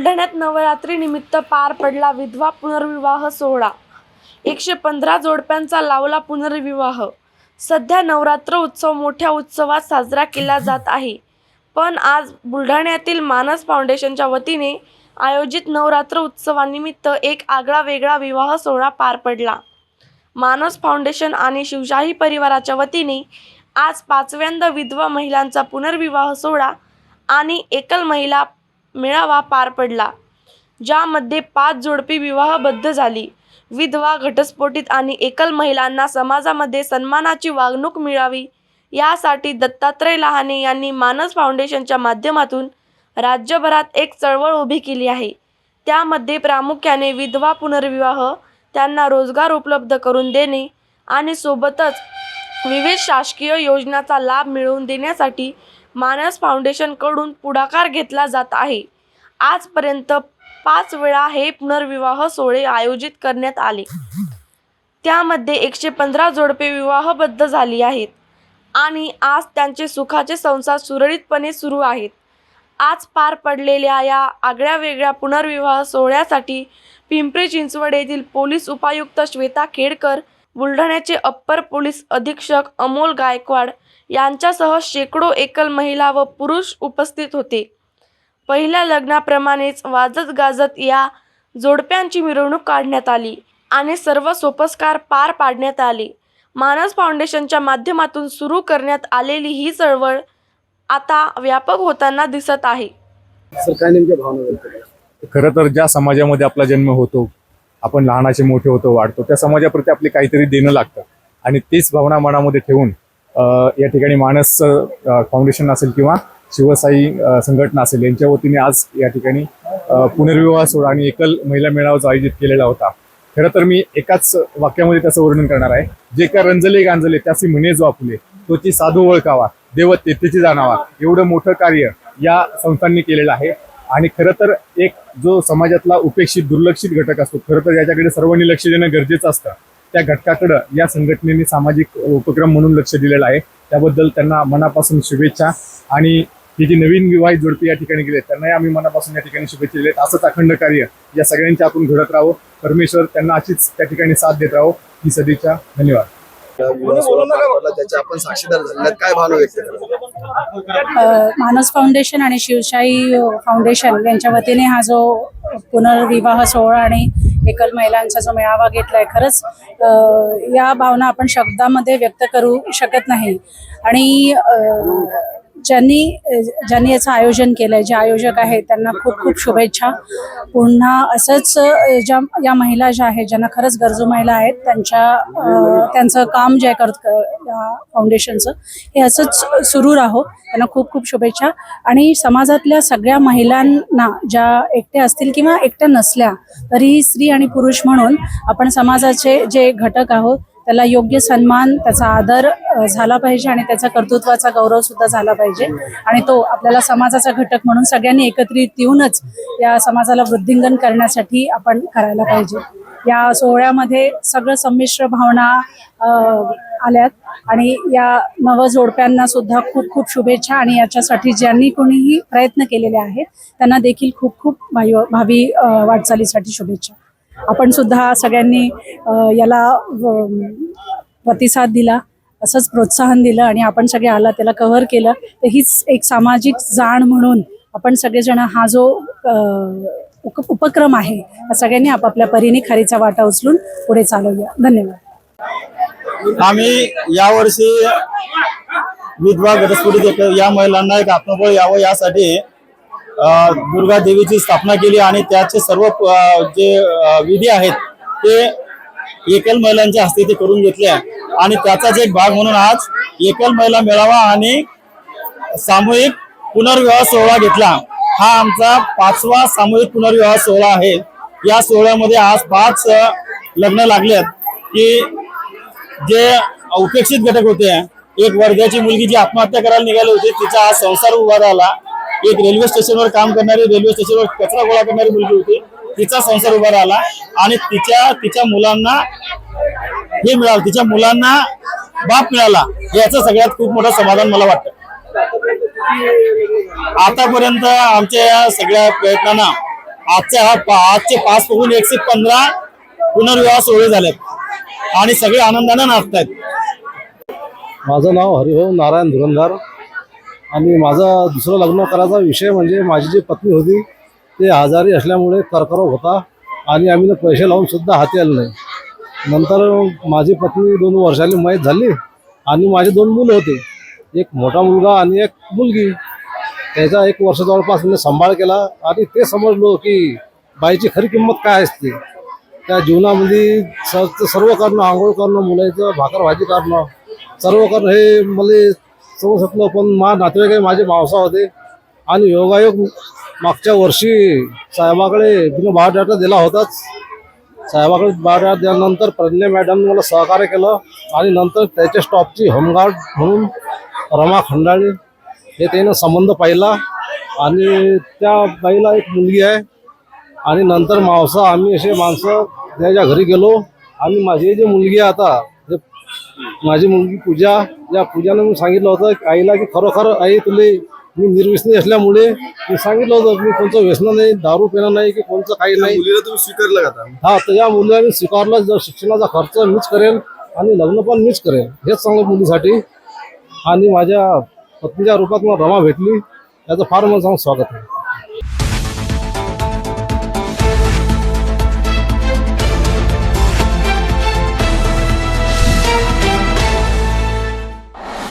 बुलढाण्यात नवरात्रीनिमित्त पार पडला विधवा पुनर्विवाह सोहळा. एकशे पंधरा जोडप्यांचा लावला पुनर्विवाह. सध्या नवरात्र उत्सव मोठ्या उत्सवात साजरा केला जात आहे. पण आज बुलढाण्यातील मानस फाउंडेशनच्या वतीने आयोजित नवरात्र उत्सवानिमित्त एक आगळा वेगळा विवाह सोहळा पार पडला. मानस फाउंडेशन आणि शिवशाही परिवाराच्या वतीने आज पाचव्यांदा विधवा महिलांचा पुनर्विवाह सोहळा आणि एकल महिला मेळावा पार पडला ज्यामध्ये पाच जोडपी विवाहबद्ध झाली. विधवा घटस्फोटित आणि एकल महिलांना समाजामध्ये सन्मानाची वागणूक मिळावी यासाठी दत्तात्रय लहाने यांनी मानस फाउंडेशनच्या माध्यमातून राज्यभरात एक चळवळ उभी केली आहे. त्यामध्ये प्रामुख्याने विधवा पुनर्विवाह त्यांना रोजगार उपलब्ध करून देणे आणि सोबतच विविध शासकीय योजनाचा लाभ मिळवून देण्यासाठी मानस फाउंडेशनकडून पुढाकार घेतला जात आहे. आजपर्यंत पाच वेळा हे पुनर्विवाह सोहळे आयोजित करण्यात आले. त्यामध्ये एकशे पंधरा जोडपे विवाहबद्ध झाली आहेत. आणि आज त्यांचे सुखाचे संसार सुरळीतपणे सुरू आहेत. आज पार पडलेल्या या आगळ्या वेगळ्या पुनर्विवाह सोहळ्यासाठी पिंपरी चिंचवड येथील पोलीस उपायुक्त श्वेता खेडकर बुलढाण्याचे अप्पर पोलीस अधीक्षक अमोल गायकवाड यांच्यासह शेकडो एकल महिला व पुरुष उपस्थित होते. पहिल्या लग्नाप्रमाणेच वाजत गाजत या जोडप्यांची मिरवणूक काढण्यात आली आणि सर्व सोपस्कार पार पाडण्यात आले. मानस फाउंडेशनच्या माध्यमातून सुरू करण्यात आलेली ही चळवळ आता व्यापक होताना दिसत आहे. खरं तर ज्या समाजामध्ये आपला जन्म होतो आपण लहानाचे मोठे होतो वाढतो त्या समाजाप्रती आपले काहीतरी देणं लागतं. आणि तीच भावना मनामध्ये ठेवून या ठिकाणी मानस फाउंडेशन असेल किंवा शिवसाई संघटना असेल यांच्या वतीने आज या ठिकाणी पुनर्विवाह सोहळा आणि एकल महिला मेळावाचा आयोजित केलेला होता. खरं तर मी एकाच वाक्यामध्ये त्याचं वर्णन करणार आहे. जे का रंजले गांजले त्याचे म्हणेज जो आपुले तोची साधू ओळखावा देव तेथेची जाणावा. एवढं मोठं कार्य या संस्थांनी केलेलं आहे. आणि खरं तर एक जो समाजातला उपेक्षित दुर्लक्षित घटक असतो खरं तर याच्याकडे सर्वांनी लक्ष देणं गरजेचं असतं. त्या घटकाकडं या संघटनेने सामाजिक उपक्रम म्हणून लक्ष दिलेलं आहे. त्याबद्दल त्यांना मनापासून शुभेच्छा. आणि ही जी नवीन विवाहित जोडपी या ठिकाणी गेले त्यांनाही आम्ही मनापासून या ठिकाणी शुभेच्छा दिलेत. असंच अखंड कार्य या सगळ्यांच्या आपण घडत राहो. परमेश्वर त्यांना अशीच त्या ठिकाणी साथ देत राहो. ही सदिच्छा. धन्यवाद. आपण साक्षीदार काय भावना व्यक्त मानस फाउंडेशन आणि शिवशाही फाउंडेशन यांच्या वतीने हा जो पुनर्विवाह सोहळा आणि एकल महिलांचा जो मेळावा घेतलाय खरंच या भावना आपण शब्दामध्ये व्यक्त करू शकत नाही. आणि ज्यांनी ज्यांनी याचं आयोजन केलंय जे आयोजक आहेत त्यांना खूप खूप शुभेच्छा. पुन्हा असंच ज्या या महिला ज्या आहेत ज्यांना खरंच गरजू महिला आहेत त्यांच्या त्यांचं काम जे करत या फाउंडेशनचं हे असंच सुरू राहो. त्यांना खूप खूप शुभेच्छा. आणि समाजातल्या सगळ्या महिलांना ज्या एकट्या असतील किंवा एकट्या नसल्या तरीही स्त्री आणि पुरुष म्हणून आपण समाजाचे जे घटक आहोत त्याला योग्य सन्मान त्याचा आदर झाला पाहिजे आणि त्याचा कर्तृत्वाचा गौरव सुद्धा झाला पाहिजे. आणि तो आपल्याला समाजाचा घटक म्हणून सगळ्यांनी एकत्रित येऊनच या समाजाला वृद्धिंगन करण्यासाठी आपण करायला पाहिजे. या सोहळ्यामध्ये सगळं संमिश्र भावना आल्यात आणि या नवजोडप्यांना सुद्धा खूप खूप शुभेच्छा आणि याच्यासाठी ज्यांनी कोणीही प्रयत्न केलेले आहेत त्यांना देखील खूप खूप भावी भावी वाटचालीसाठी शुभेच्छा. आपण सुद्धा सगळ्यांनी याला प्रतिसाद दिला असंच प्रोत्साहन दिलं आणि आपण सगळे आला त्याला कव्हर केलं. तर हीच एक सामाजिक जाण म्हणून आपण सगळेजण हा जो उप- उपक्रम आहे हा सगळ्यांनी आपापल्या परीने खरीचा वाटा उचलून पुढे चालवूया. धन्यवाद. आम्ही यावर्षी विधवा घटस्फोटित या महिलांना एक आत्मबळ यावं यासाठी दुर्गा देवीची स्थापना केली आणि त्याचे सर्व जे विधी आहेत ते एकल महिलांच्या हस्ते ते करून घेतले आणि त्याचाच एक भाग म्हणून आज एकल महिला मेळावा आणि सामूहिक पुनर्विवाह सोहळा घेतला. हा आमचा पाचवा सामूहिक पुनर्विवाह सोहळा आहे. या सोहळ्यामध्ये आज पाच लग्न लागलेत की जे उपेक्षित घटक होते एक वर्ध्याची मुलगी जी आत्महत्या करायला निघाली होती तिचा आज संसार उभा राहिला एक रेल्वे स्टेशनवर काम करणारी रेल्वे स्टेशनवर कचरा गोळा करणारी मुलगी होती. तिचा संसार उभा राहिला आणि तिच्या तिच्या मुलांना हे मिळालं. तिच्या मुलांना बाप मिळाला. याचं सगळ्यात खूप मोठं समाधान मला वाटतं. आतापर्यंत आमच्या या सगळ्या प्रयत्नांना आजच्या हा आजचे पाच बघून एकशे पंधरा पुनर्विवाह सोहळे झालेत. आणि सगळे आनंदाने नाचतायत. माझं नाव हरिभाऊ नारायण धुरंधार. आणि माझा दुसरं लग्न करायचा विषय म्हणजे माझी जी पत्नी होती ते आजारी असल्यामुळे कर्करोग होता आणि आम्ही पैसे लावून सुद्धा हाती आले नाही. नंतर माझी पत्नी दोन वर्षांनी मयत झाली आणि माझे दोन मुलं होते. एक मोठा मुलगा आणि एक मुलगी. त्याचा एक वर्ष जवळपास मी सांभाळ केला आणि ते समजलो की बाईची खरी किंमत काय असते. त्या जीवनामध्ये स- सर्व करणं आंघोळ करणं मुलाचं भाकर भाजी करणं सर्व करणं हे मला समजतलं पण मा नातेवाईक आहे, माझे मावसा होते. आणि योगायोग मागच्या वर्षी साहेबाकडे बायोडाटा दिला होताच. साहेबाकडे बायोडाटा दिल्यानंतर प्रज्ञा मॅडमने मला सहकार्य केलं आणि नंतर त्याच्या स्टॉपची होमगार्ड म्हणून रमा खंडाळे हे त्यानं संबंध पाहिला. आणि त्या बाईला एक मुलगी आहे. आणि नंतर मावसा आम्ही असे माणसं त्याच्या घरी गेलो. आणि माझी जी मुलगी आहे आता माझी मुलगी पूजा या पूजानं मी सांगितलं होतं की आईला की खरोखर आई तुले मी निर्व्यसनी असल्यामुळे मी सांगितलं होतं मी कोणतं व्यसन नाही दारू पिणं नाही की कोणतं काही नाही. मुलीला तुम्ही स्वीकारलं का? हा तर या मुलीला मी स्वीकारलं जर शिक्षणाचा खर्च मीच करेल आणि लग्न पण मीच करेल हेच सांगू मुलीसाठी. आणि माझ्या पत्नीच्या रूपात मला रमा भेटली याचं फार मला सांग स्वागत आहे.